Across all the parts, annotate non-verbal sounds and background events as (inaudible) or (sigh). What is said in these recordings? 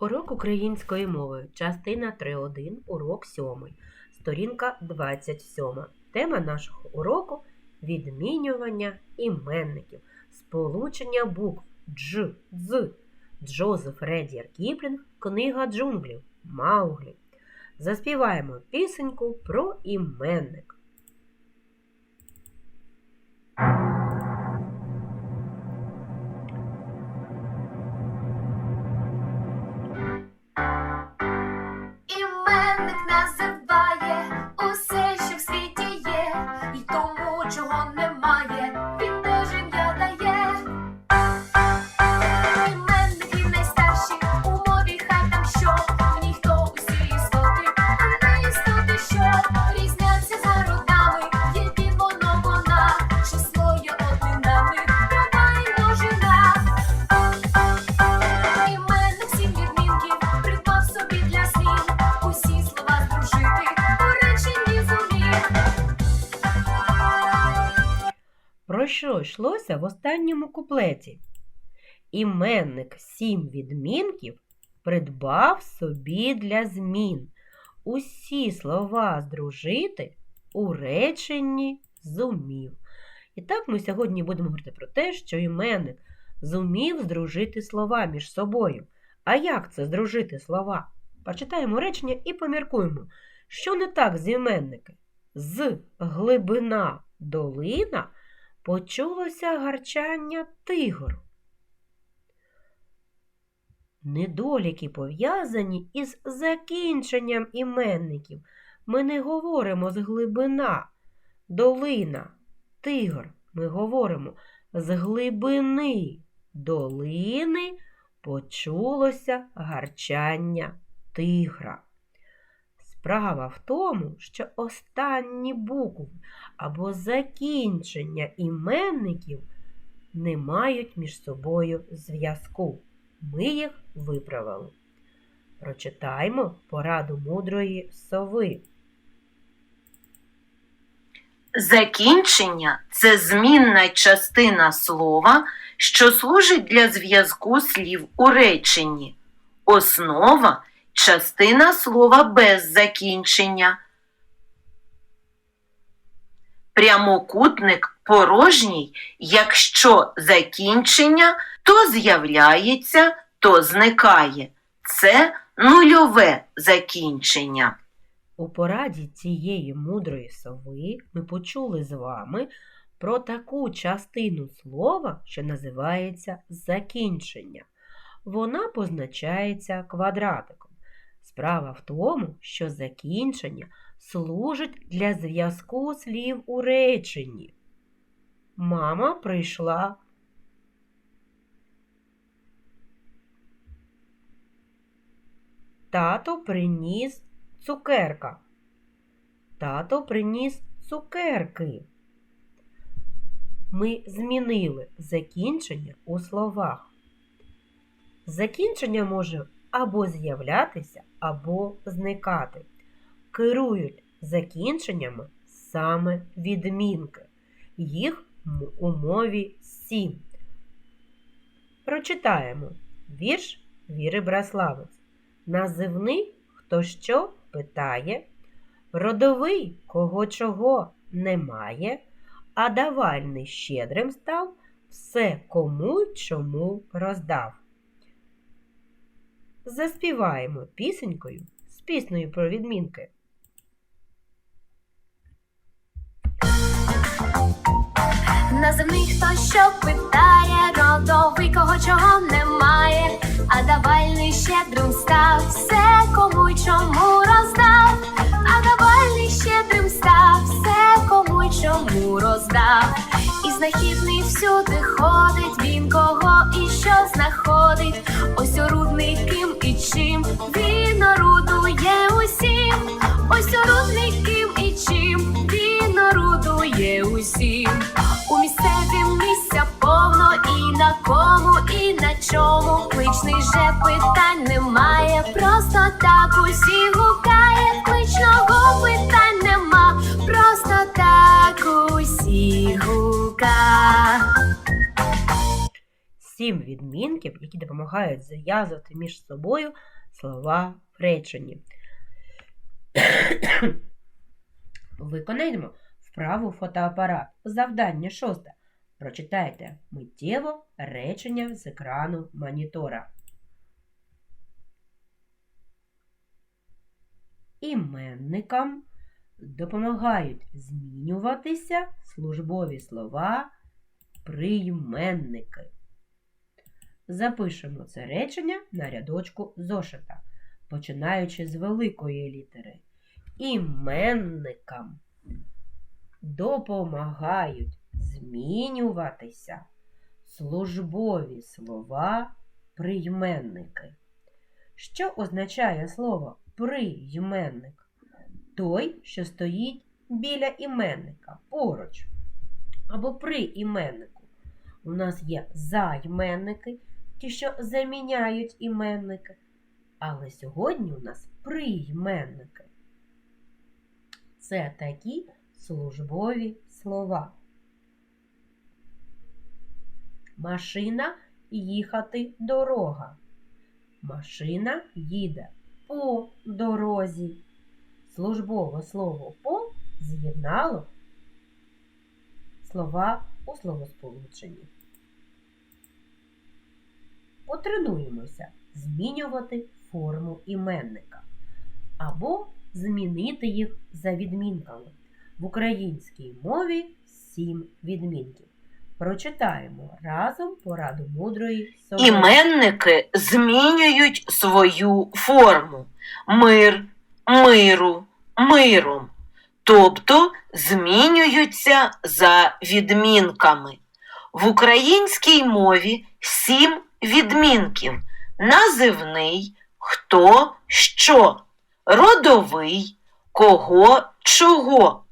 Урок української мови, частина 3.1, урок 7, сторінка 27. Тема нашого уроку відмінювання іменників, сполучення букв Дж, Дз. Джозеф Редіар Кіплінг, Книга джунглів, Мауглі. Заспіваємо пісеньку про. Іменник Про що йшлося в останньому куплеті? Іменник сім відмінків придбав собі для змін. Усі слова здружити у реченні зумів. І так ми сьогодні будемо говорити про те, що іменник зумів здружити слова між собою. А як це здружити слова? Почитаємо речення і поміркуємо, що не так з іменники. З глибина долина почулося гарчання тигру. Недоліки пов'язані із закінченням іменників. Ми не говоримо з глибина, долина, тигр. Ми говоримо з глибини долини почулося гарчання тигра. Справа в тому, що останні букви або закінчення іменників не мають між собою зв'язку. Ми їх виправили. Прочитаймо пораду мудрої сови. Закінчення це змінна частина слова, що служить для зв'язку слів у реченні. Основа частина слова без закінчення. Прямокутник порожній, якщо закінчення то з'являється, то зникає. Це нульове закінчення. У пораді цієї мудрої сови ми почули з вами про таку частину слова, що називається закінчення. Вона позначається квадратиком. Справа в тому, що закінчення служить для зв'язку слів у реченні. Мама прийшла. Тато приніс цукерка. Тато приніс цукерки. Ми змінили закінчення у словах. Закінчення може або з'являтися, або зникати. Керують закінченнями саме відмінки. Їх у мові сім. Прочитаємо вірш Віри Браславець. Називний хто що питає, родовий кого чого немає, а давальний щедрим став, все кому чому роздав. Заспіваємо пісенькою з піснею про відмінки. Називний хто що питає, родовий кого чого немає, а давальний щедрим став, все кому й чому роздав, а давальний щедрим став, все кому й чому роздав. І знахідний всюди ходить, знаходить. Ось орудний ким і чим він орудує усім. Ось орудний ким і чим він орудує усім. У місцевім місця повно і на кому, і на чому. Кличний же питань немає, просто так усі гукає. Кличного питань нема, просто так усі гука. Сім відмінків, які допомагають зв'язувати між собою слова в реченні. (coughs) Виконаймо вправу фотоапарат. Завдання шосте. Прочитайте миттєво речення з екрану монітора. Іменникам допомагають змінюватися службові слова прийменники. Запишемо це речення на рядочку зошита, починаючи з великої літери. Іменникам допомагають змінюватися службові слова прийменники. Що означає слово прийменник? Той, що стоїть біля іменника поруч або при іменнику. У нас є займенники, ті, що заміняють іменники. Але сьогодні у нас прийменники. Це такі службові слова. Машина їхати дорога. Машина їде по дорозі. Службове слово по з'єднало слова у словосполученні. Потренуємося змінювати форму іменника або змінити їх за відмінками. В українській мові сім відмінків. Прочитаємо разом пораду мудрої сови. Іменники змінюють свою форму мир, миру, миром, тобто змінюються за відмінками. В українській мові сім відмінків: називний, хто, що, родовий, кого, чого,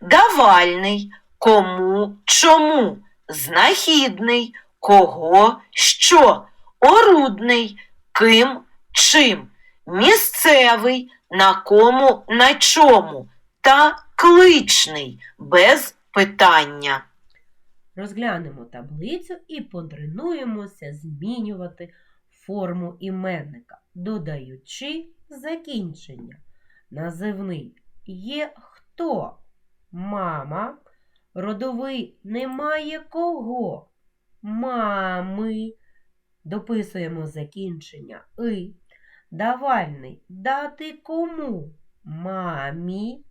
давальний, кому, чому, знахідний, кого, що, орудний, ким, чим, місцевий, на кому, на чому, та кличний, без питання. Розглянемо таблицю і потренуємося змінювати форму іменника, додаючи закінчення. Називний є хто? Мама. Родовий немає кого? Мами. Дописуємо закінчення и. Давальний дати кому? Мамі.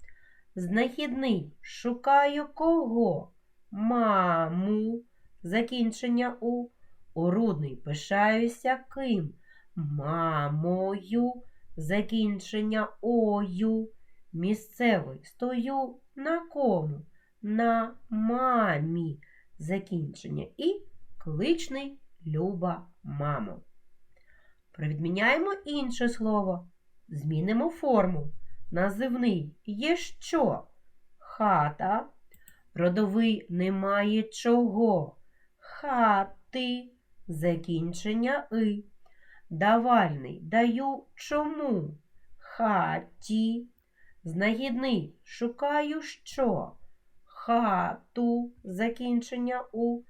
Знахідний шукаю кого? Маму. Закінчення у. Орудний пишаюся ким? Мамою. Закінчення ою. Місцевий стою на кому? На мамі. Закінчення і кличний Люба мамо. Привідміняємо інше слово. Змінимо форму. Називний є що? Хата. Родовий немає чого. Хати. Закінчення и. Давальний даю чому? Хаті. Знахідний шукаю що? Хату. Закінчення у.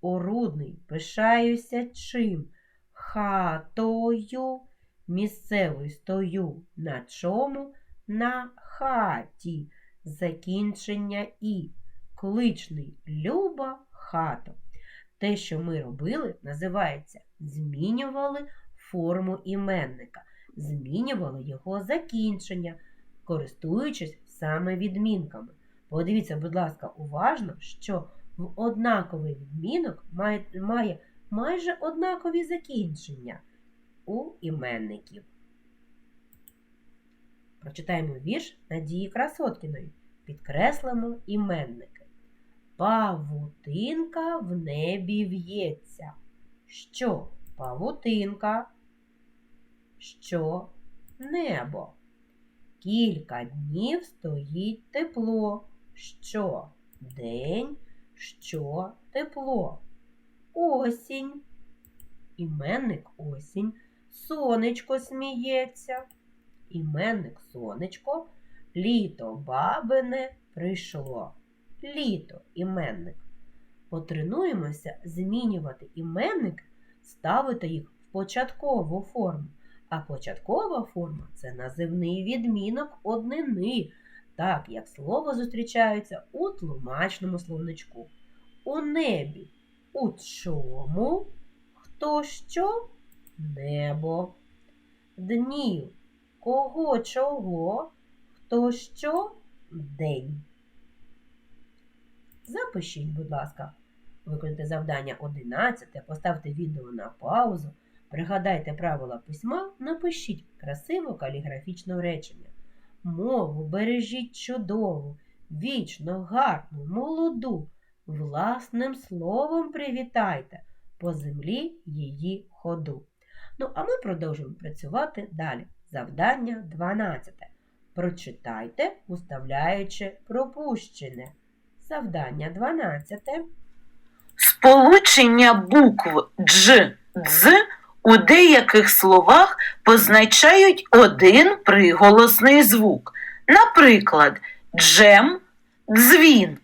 Орудний пишаюся чим? Хатою. Місцевий стою на чому? На хаті. Закінчення і. Кличний Люба хато. Те, що ми робили, називається змінювали форму іменника, змінювали його закінчення, користуючись саме відмінками. Подивіться, будь ласка, уважно, що в однаковий відмінок має, має майже однакові закінчення у іменників. Прочитаємо вірш Надії Красоткіної. Підкреслимо іменники. Павутинка в небі в'ється. Що павутинка? Що небо? Кілька днів стоїть тепло. Що день, що тепло. Осінь. Іменник осінь. Сонечко сміється. Іменник сонечко. Літо бабине прийшло. Літо іменник. Потренуємося змінювати іменник ставите їх в початкову форму. А початкова форма це називний відмінок однини, так як слово зустрічається у тлумачному словничку. У небі. У чому? Хто що? Небо. Днів. Кого чого? Хто що? День. Запишіть, будь ласка, виконайте завдання 11, поставте відео на паузу, пригадайте правила письма, напишіть красиво каліграфічне речення. Мову бережіть чудову, вічно, гарну, молоду, власним словом привітайте по землі її ходу. Ну, а ми продовжуємо працювати далі. Завдання 12. Прочитайте, уставляючи пропущене. Завдання 12. Сполучення букв дж, дз у деяких словах позначають один приголосний звук. Наприклад, джем, дзвін.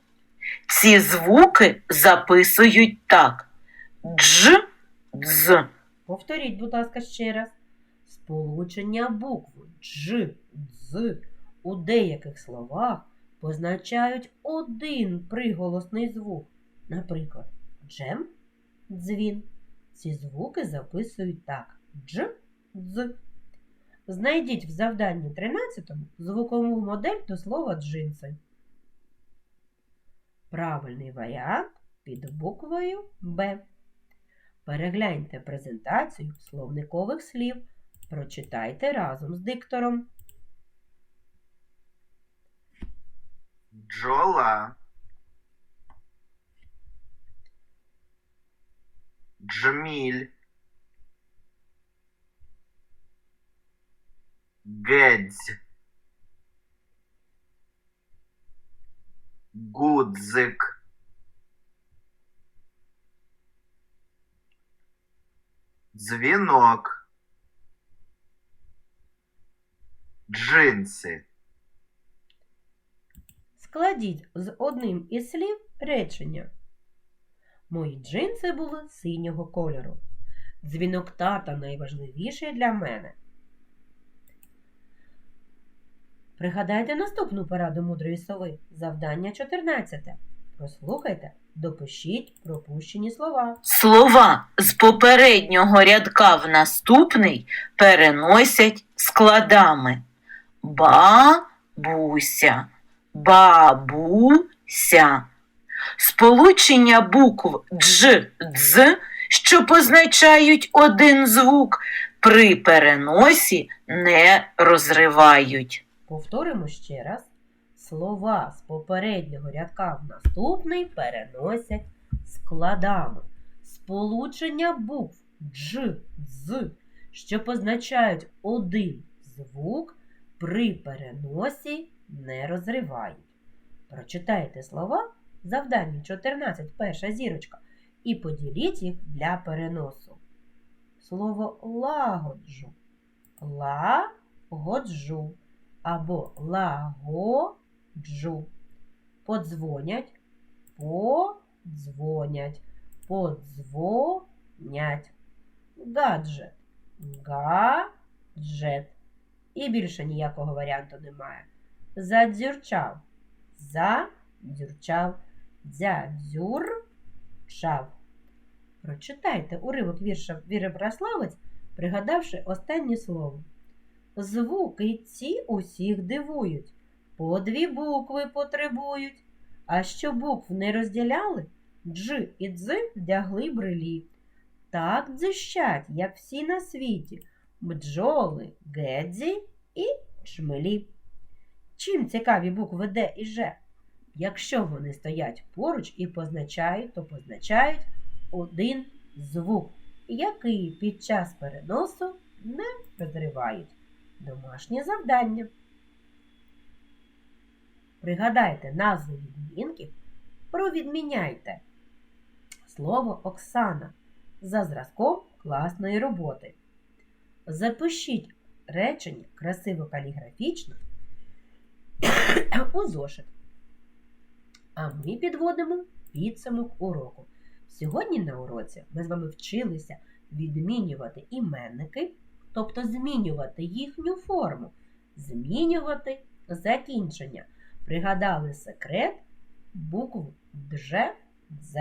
Ці звуки записують так: дж, дз. Повторіть, будь ласка, ще раз. Сполучення букв дж, дз у деяких словах позначають один приголосний звук. Наприклад, джем, дзвін. Ці звуки записують так: дж, дз. Знайдіть в завданні 13 звукову модель до слова джинси. Правильний варіант під буквою Б. Перегляньте презентацію словникових слів. Прочитайте разом з диктором. Джола. Джмиль. Гэдзь. Гудзик. Звенок. Джинсы. Складіть з одним із слів речення. Мої джинси були синього кольору. Дзвінок тата найважливіший для мене. Пригадайте наступну пораду мудрої сови. Завдання 14. Прослухайте, допишіть пропущені слова. Слова з попереднього рядка в наступний переносять складами. Бабуся, бабуся. Сполучення букв дж, дз, що позначають один звук, при переносі не розривають. Повторимо ще раз. Слова з попереднього рядка в наступний переносять складами. Сполучення букв дж, дз, що позначають один звук, при переносі не розривають. Прочитайте слова завдання 14, перша зірочка, і поділіть їх для переносу. Слово лагоджу. Лагоджу або лагоджу. Подзвонять, подзвонять, подзвонять. Гаджет, гаджет. І більше ніякого варіанту немає. Задзюрчав, задзюрчав, дзядзюрчав. Прочитайте уривок вірша Віри Браславець, пригадавши останнє слово. Звуки ці усіх дивують, по дві букви потребують. А що букв не розділяли, дж і дз вдягли брелі. Так дзищать, як всі на світі, бджоли, гедзі і чмелі. Чим цікаві букви Д і Ж? Якщо вони стоять поруч і позначають, то позначають один звук, який під час переносу не розривають. Домашнє завдання. Пригадайте назви відмінків, провідміняйте слово Оксана за зразком класної роботи. Запишіть речення красиво каліграфічно (coughs) у зошит. А ми підводимо підсумок уроку. Сьогодні на уроці ми з вами вчилися відмінювати іменники, тобто змінювати їхню форму, змінювати закінчення. Пригадали секрет букву Дж, Дз.